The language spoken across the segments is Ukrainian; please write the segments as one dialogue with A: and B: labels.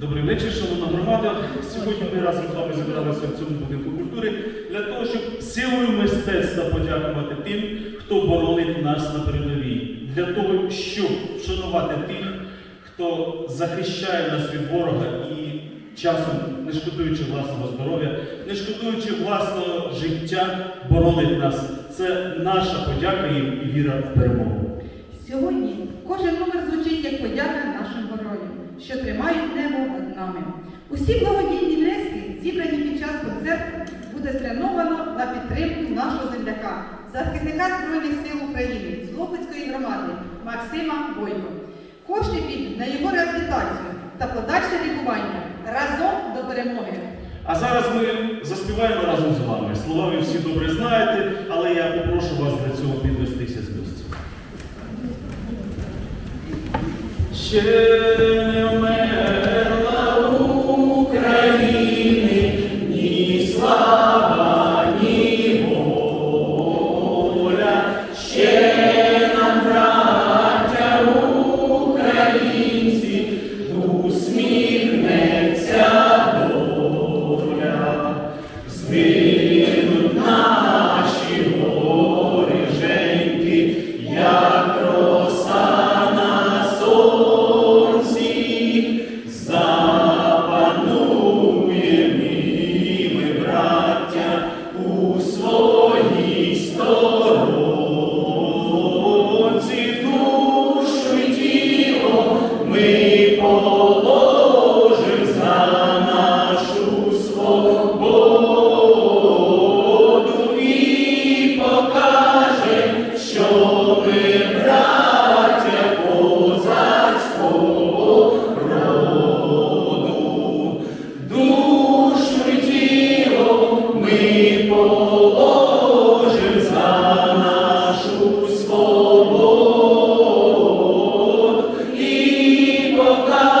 A: Добрий вечір, шановна громада. Сьогодні ми разом з вами зібралися в цьому будинку культури для того, щоб силою мистецтва подякувати тим, хто боронить нас на передовій, для того, щоб вшанувати тих, хто захищає нас від ворога і часом, не шкодуючи власного здоров'я, не шкодуючи власного життя, боронить нас. Це наша подяка їм і віра в перемогу.
B: Сьогодні кожен номер звучить як подяка нашим героям, що тримають небо над нами. Усі благодійні внески, зібрані під час концерту, буде спрямовано на підтримку нашого земляка, захисника Збройних сил України з Лопецької громади Максима Бойко. Кошти підуть на його реабілітацію та подальше лікування разом до перемоги.
A: А зараз ми заспіваємо разом з вами. Слова ви всі добре знаєте, але я попрошу вас для цього
B: Sieni 없다.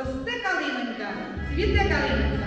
B: Росте калиненька, цвіте калиненька.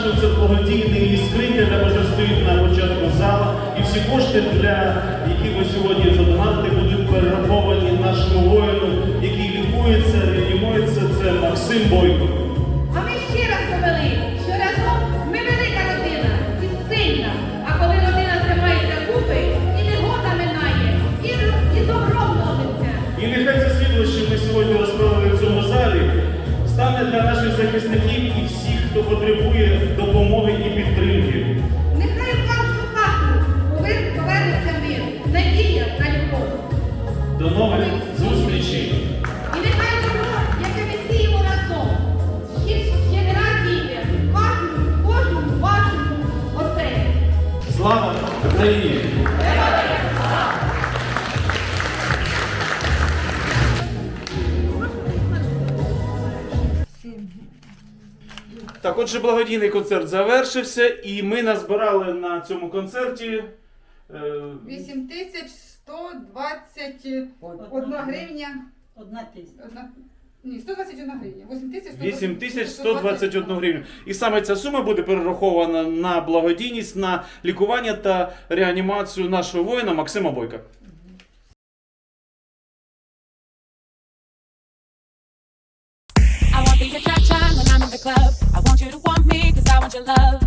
A: Наш це благодійний де може стоїть на початку зала, і всі кошти, для які ви сьогодні задонатите, будуть перераховані нашому воїну, який лікується, реанімується. Це Максим Бойко. Зустрічей!
C: І нехай добро, яке ми сіємо разом, ще, ще не раз кожному, кожному вашому оселі.
A: Слава Україні! Так, отже, благодійний концерт завершився, і ми назбирали на цьому концерті. е,
B: 8121 гривня.
D: Одна тисяча.
B: Одна... Ні, 121 гривня. 8121
A: 8121 гривню. І саме ця сума буде перерахована на благодійність, на лікування та реанімацію нашого воїна Максима Бойка.
E: I want you to cha-cha when I'm in the club. I want you to want me cause I want your love.